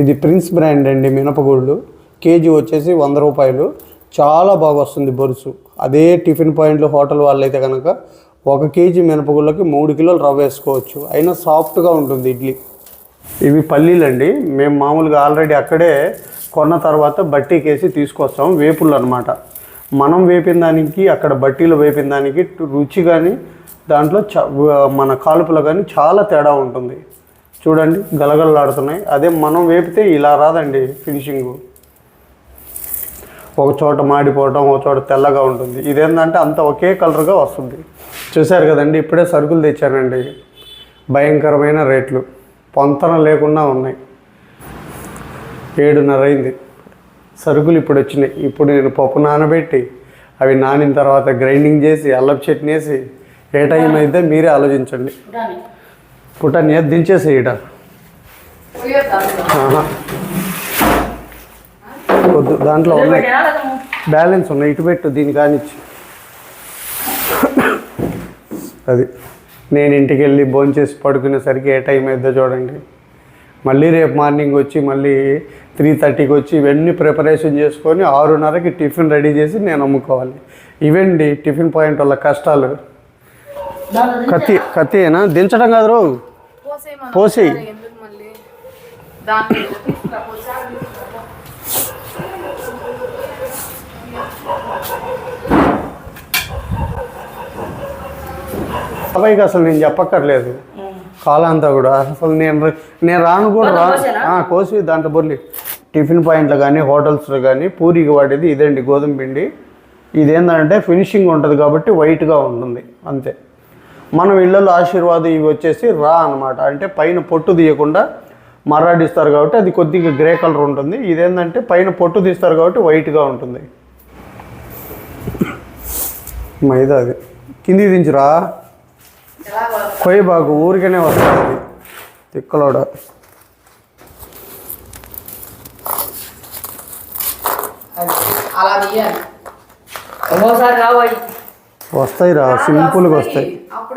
ఇది prince brand అండి మినపగుళ్ళు. కేజీ వచ్చేసి వంద రూపాయలు. చాలా బాగా వస్తుంది బొరుసు. అదే టిఫిన్ పాయింట్లు హోటల్ వాళ్ళైతే కనుక ఒక కేజీ మినపగుళ్ళకి మూడు కిలోలు రవ్వ వేసుకోవచ్చు. అయినా సాఫ్ట్గా ఉంటుంది ఇడ్లీ. ఇవి పల్లీలండి. మేము మామూలుగా ఆల్రెడీ అక్కడే కొన్న తర్వాత బట్టీకేసి తీసుకొస్తాం వేపుళ్ళు అనమాట మనం వేపిన దానికి అక్కడ బట్టీలు వేపిన దానికి రుచి కానీ దాంట్లో చ మన కాలుపులో కానీ చాలా తేడా ఉంటుంది. చూడండి గలగలలాడుతున్నాయి. అదే మనం వేపితే ఇలా రాదండి ఫినిషింగ్. ఒక చోట మాడిపోవటం ఒక చోట తెల్లగా ఉంటుంది. ఇదేంటంటే అంత ఒకే కలర్గా వస్తుంది. చూశారు కదండి ఇప్పుడే సరుకులు తెచ్చానండి. భయంకరమైన రేట్లు. పొంతన లేకుండా ఉన్నాయి. ఏడున్నర అయింది. సరుకులు ఇప్పుడు వచ్చినాయి. ఇప్పుడు నేను పప్పు నానబెట్టి అవి నానిన తర్వాత గ్రైండింగ్ చేసి అల్లపు చట్నీ వేసి ఏ టైం అయితే మీరే ఆలోచించండి. రాని. పుట్టాన్ని దించేసేయట. వద్దు దాంట్లో ఉన్నాయి. పెట్టినా బ్యాలెన్స్ ఉన్నాయి ఇటు పెట్టు దీని కానిచ్చి. అది. నేను ఇంటికి వెళ్ళి భోంచేసి పడుకునేసరికి ఏ టైం అయిద్దో చూడండి. మళ్ళీ రేపు మార్నింగ్ వచ్చి మళ్ళీ త్రీ థర్టీకి వచ్చి ఇవన్నీ ప్రిపరేషన్ చేసుకొని ఆరున్నరకి టిఫిన్ రెడీ చేసి నేను అమ్ముకోవాలి. ఇవండి టిఫిన్ పాయింట్ వల్ల కష్టాలు. కత్తి కత్తియేనా దించడం కాదు రో పోసేయమను. పోసేయ్. సరే, ఎందుకు మళ్ళీ దాన్ని తీసుకురా, పోసారు తీసుకురా. బాబాయ్కి అసలు నేను చెప్పక్కర్లేదు. కాలంతా కూడా అసలు నేను నేను రాను కూడా రా కోసి దాంట్లో బొర్లి టిఫిన్ పాయింట్లు కానీ హోటల్స్లో కానీ పూరికి వాడేది ఇదండి గోధుమ పిండి ఇదేంటంటే ఫినిషింగ్ ఉంటుంది కాబట్టి వైట్గా ఉంటుంది అంతే మనం ఇళ్ళలో ఆశీర్వాదం ఇవి వచ్చేసి రా అనమాట అంటే పైన పొట్టు తీయకుండా మర్రాడిస్తారు కాబట్టి అది కొద్దిగా గ్రే కలర్ ఉంటుంది. ఇదేంటంటే పైన పొట్టు తీస్తారు కాబట్టి వైట్గా ఉంటుంది. మైదా అది. కింది దించురా? కొయ్య బాగు ఊరికనే వస్తుంది తిక్కలోడ. అది అలా తీయాలి. ఒక్కోసారి రావు అవి. వస్తాయి రా సింపుల్గా వస్తాయి.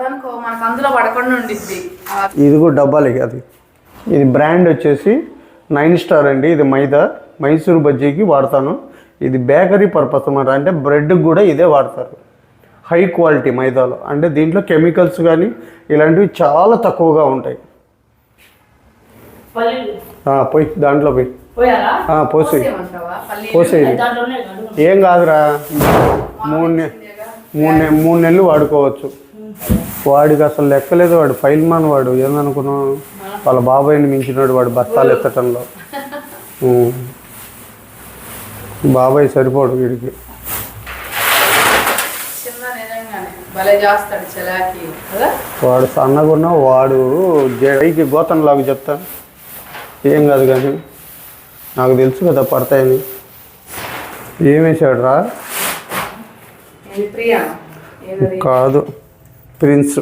అనుకో మనకు అందులో పడకుండా ఉండిద్ది. ఇది కూడా డబ్బాలే అది ఇది బ్రాండ్ వచ్చేసి నైన్ స్టార్ అండి. ఇది మైదా. మైసూర్ బజ్జీకి వాడతాను. ఇది బేకరీ పర్పస్ అన్నమాట. అంటే బ్రెడ్కి కూడా ఇదే వాడతారు. హై క్వాలిటీ మైదాలో. అంటే దీంట్లో కెమికల్స్ కానీ ఇలాంటివి చాలా తక్కువగా ఉంటాయి. పోయి దాంట్లో పోయి. పోయారా? ఆ, పోసి కడుగు. ఏం కాదురా. మూడు నె మూడు మూడు నెలలు వాడుకోవచ్చు. వాడికి అసలు లెక్కలేదు వాడు ఫైల్ మాన్ వాడు. ఏందనుకున్నావు? వాళ్ళ బాబాయ్ని మించినాడు వాడు బస్తాలు ఎత్తటంలో. బాబాయ్ సరిపోడు వీడికి. వాడు సన్నగున్నా వాడు జైకి గోతం లాగా చెప్తా. ఏం కాదు కానీ. నాకు తెలుసు కదా పడతాయని. ఏం వేసాడు రా కాదు. ప్రిన్స్.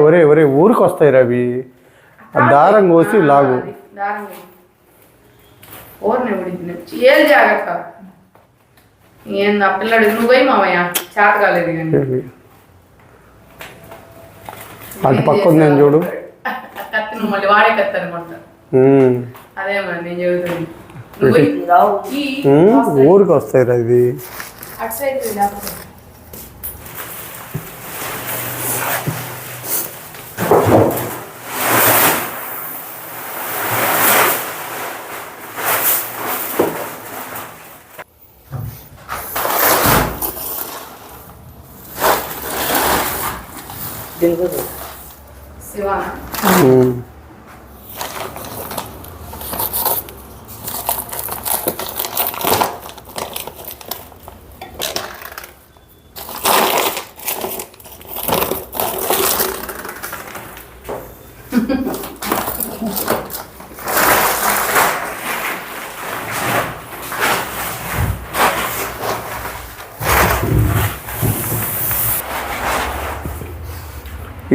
ఒరే ఒరే ఊరికి వస్తాయి రవి ఆ దారం కోసి లాగు. దారం ఓర్ని ఉడికిన ఏది జాగ్రత్త? ఏంది ఆ పిల్లడు? నువ్వై మామయ్య చేత కాలేదు కానీ. అటు పక్క ఉంది నేను చూడు. కత్తి నువ్వు మళ్ళీ వాడే కత్తి అనుకుంటా. ఉమ్. అదే మరి నేను చెబుతుంది. నువ్వు ఇది రావు ఈ ఉమ్, ఊరికి వస్తాయి రా ఇది అటు సైడ్ లేకపోతే దీనికోసం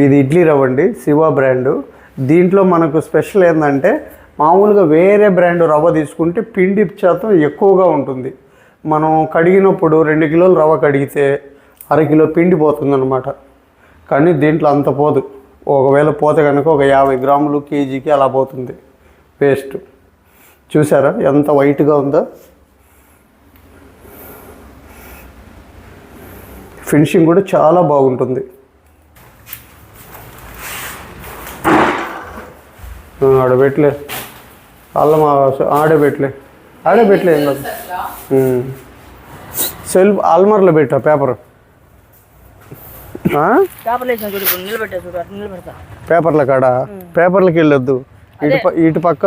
ఇది ఇడ్లీ రవ్వ అండి శివ బ్రాండు. దీంట్లో మనకు స్పెషల్ ఏంటంటే మామూలుగా వేరే బ్రాండ్ రవ్వ తీసుకుంటే పిండి శాతం ఎక్కువగా ఉంటుంది. మనం కడిగినప్పుడు రెండు కిలోలు రవ్వ కడిగితే అరకిలో పిండి పోతుందన్నమాట. కానీ దీంట్లో అంత పోదు. ఒకవేళ పోతే కనుక ఒక యాభై గ్రాములు కేజీకి అలా పోతుంది పేస్ట్ చూసారా? ఎంత వైట్గా ఉందో. ఫినిషింగ్ కూడా చాలా బాగుంటుంది. ఆ, ఆడబెట్టలే అల్లం ఆ- ఆడబెట్టలే ఆడబెట్టలే ఏం కాదు ఉమ్. సెల్ఫ్ ఆల్మర్లో పెట్టా పేపర్ చేపలు వేసిన చూడు ఇప్పుడు నిలబెట్టా చూడు అటు నిలబెడతా పేపర్ల కాడ? పేపర్లకి వెళ్ళొద్దు. ఇటు ఇటు పక్క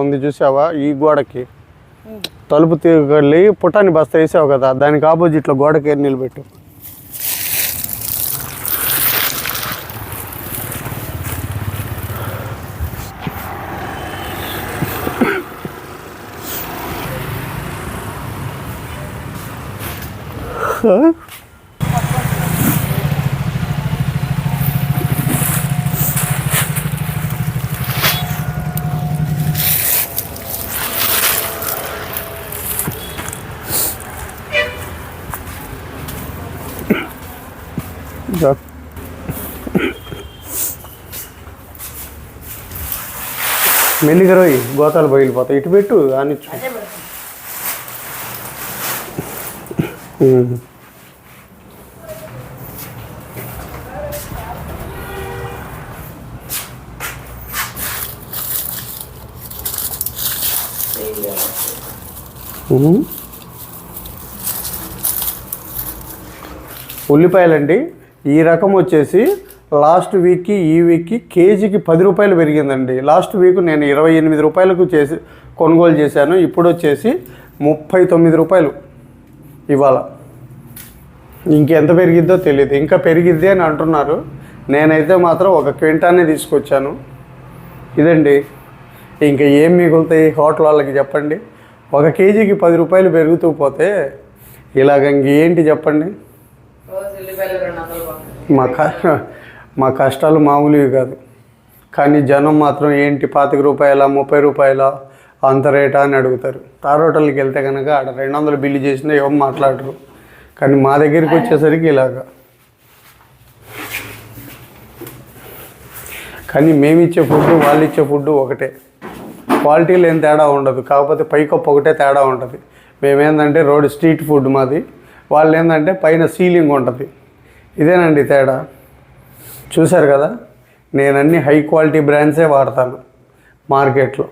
ఉంది చూసావా? ఈ గోడకి. తలుపు తీగలి పుటాన్ని బస్తా వేసావు కదా దానికి ఆపోజిట్లో గోడకి నిలబెట్టు. దా. మెల్లిగా రోయ్ గోతాలు బయలుపోతాయి. ఇటు పెట్టు పెడతా ఉల్లిపాయలండి. ఈ రకం వచ్చేసి లాస్ట్ వీక్కి ఈ వీక్కి కేజీకి పది రూపాయలు పెరిగిందండి. లాస్ట్ వీక్ నేను ఇరవై ఎనిమిది రూపాయలకు చేసి కొనుగోలు చేశాను. ఇప్పుడు వచ్చేసి ముప్పై తొమ్మిది రూపాయలు ఇవాళ. ఇంకెంత పెరిగిద్దో తెలియదు ఇంకా పెరిగిద్ది అని అంటున్నారు. నేనైతే మాత్రం ఒక క్వింటానే తీసుకొచ్చాను. ఇదండి. ఇంకా ఏం మిగులుతాయి హోటల్ వాళ్ళకి చెప్పండి. ఒక కేజీకి పది రూపాయలు పెరుగుతూ పోతే ఇలాగ ఇంకేంటి చెప్పండి. మా క మా కష్టాలు మామూలువి కాదు. కానీ జనం మాత్రం ఏంటి పాతిక రూపాయల ముప్పై రూపాయల అంత రేటా అని అడుగుతారు. తార్ హోటల్కి వెళ్తే కనుక ఆడ రెండు వందలు బిల్లు చేసినా ఏం మాట్లాడరు. కానీ మా దగ్గరికి వచ్చేసరికి ఇలాగా. కానీ మేము ఇచ్చే ఫుడ్ వాళ్ళు ఇచ్చే ఫుడ్ ఒకటే. క్వాలిటీలో ఏం తేడా ఉండదు. కాకపోతే పైకప్పు ఒకటే తేడా ఉంటుంది. మేమేందంటే రోడ్ స్ట్రీట్ ఫుడ్ మాది. వాళ్ళు ఏంటంటే పైన సీలింగ్ ఉంటుంది. ఇదేనండి తేడా. చూశారు కదా? నేను అన్ని హై క్వాలిటీ బ్రాండ్సే వాడతాను మార్కెట్లో.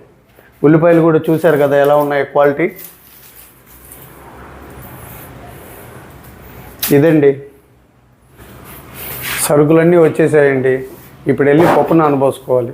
ఉల్లిపాయలు కూడా చూశారు కదా ఎలా ఉన్నాయి క్వాలిటీ ఇదండి. సరుకులన్నీ వచ్చేసాయండి. ఇప్పుడు వెళ్ళి పప్పు నానబోసుకోవాలి.